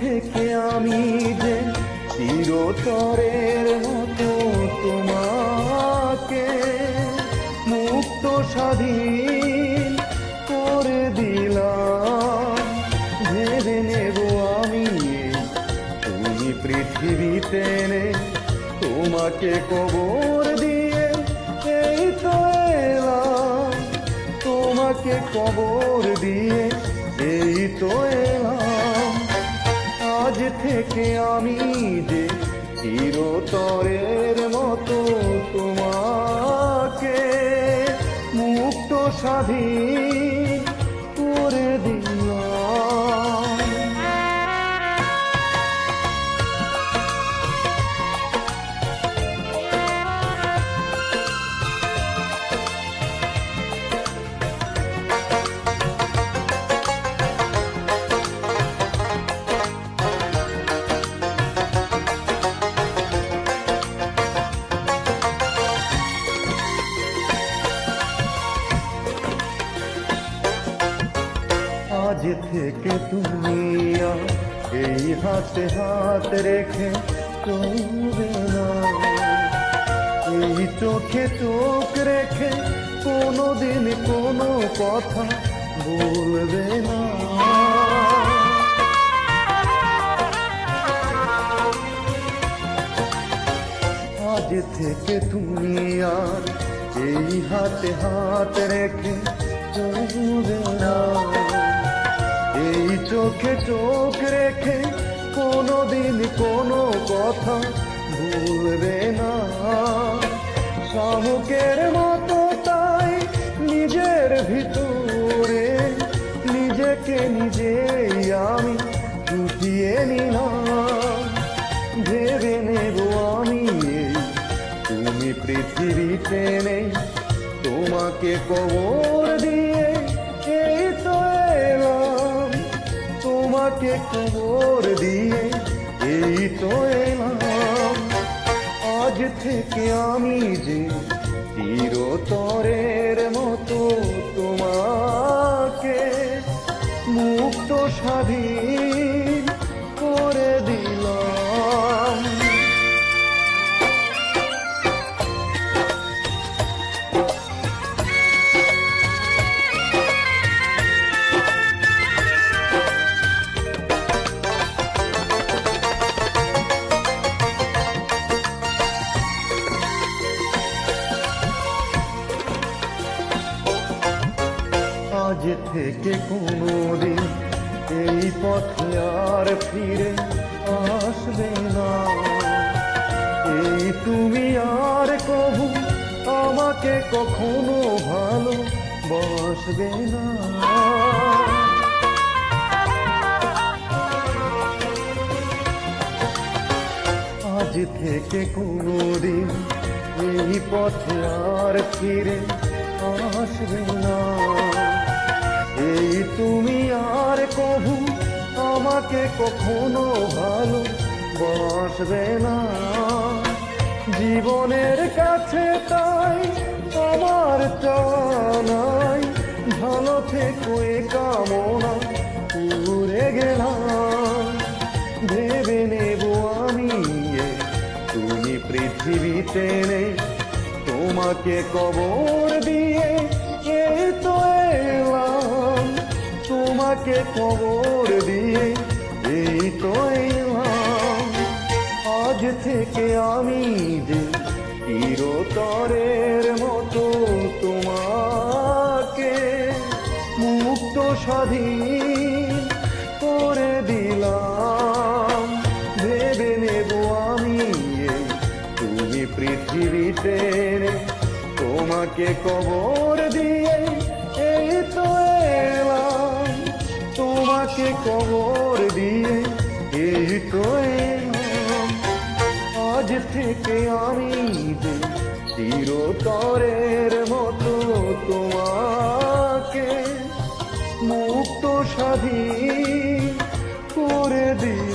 থেকে আমি যে চিরতরের মতো তোমাকে মুক্ত স্বাধীন করে দিলাম। ভেবে নেব আমি তুমি পৃথিবীতে নেই তোমাকে কবর দিয়ে এই তো তোমাকে কবর দিয়ে এই তো থেকে আমি যে চিরতরের মতো তোমাকে মুক্ত স্বাধীন আজ থেকে তুমি এই হাতে হাত রেখে না। এই চোখে চোখ রেখে কোনো দিন কোনো কথা বলবে না। আজ থেকে তুমি আর এই হাতে হাত রেখে চলবে না। চোখে চোখ রেখে কোনো দিন কোনো কথা ভুলবে না। শাহকের মতো তাই নিজের ভিতরে, নিজেকে নিজেই আমি চুটিয়ে নিলাম। ভেবে নেব আমি তুমি পৃথিবীতে নেই তোমাকে কবর দিয়ে তোমাকে কবর দিয়ে, এই তো এলাম। আজ থেকে আমি যে চিরতরের মতো তোমাকে মুক্ত স্বাধীন আজ থেকে কোনোদিন এই পথে আর ফিরে আসবে না। এই তুমি আর কবু আমাকে কখনো ভালো বাসবে না। আজ থেকে কোনোদিন এই পথে আর ফিরে আসবে না। তুমি আর কবু আমাকে কখনো ভালো বাসবে না। জীবনের কাছে তাই আমার চাই ভালো থেকো এ কামনা, উড়ে গেলাম। ভেবে নেব আমি তুমি পৃথিবীতে নেই। তোমাকে কবর দিয়ে এই তো এলাম। তোমাকে কবর দিয়ে এই তো এলাম। আজ থেকে আমি যে চিরতরের মতো তোমাকে মুক্ত স্বাধীন করে দিলাম। ভেবে নেব আমি তুমি পৃথিবীতে তোমাকে কবর দিয়ে তোমাকে কবর দিয়ে এই তো আজ থেকে আমি চিরতরের মতো তোমাকে মুক্ত স্বাধীন করে দিই।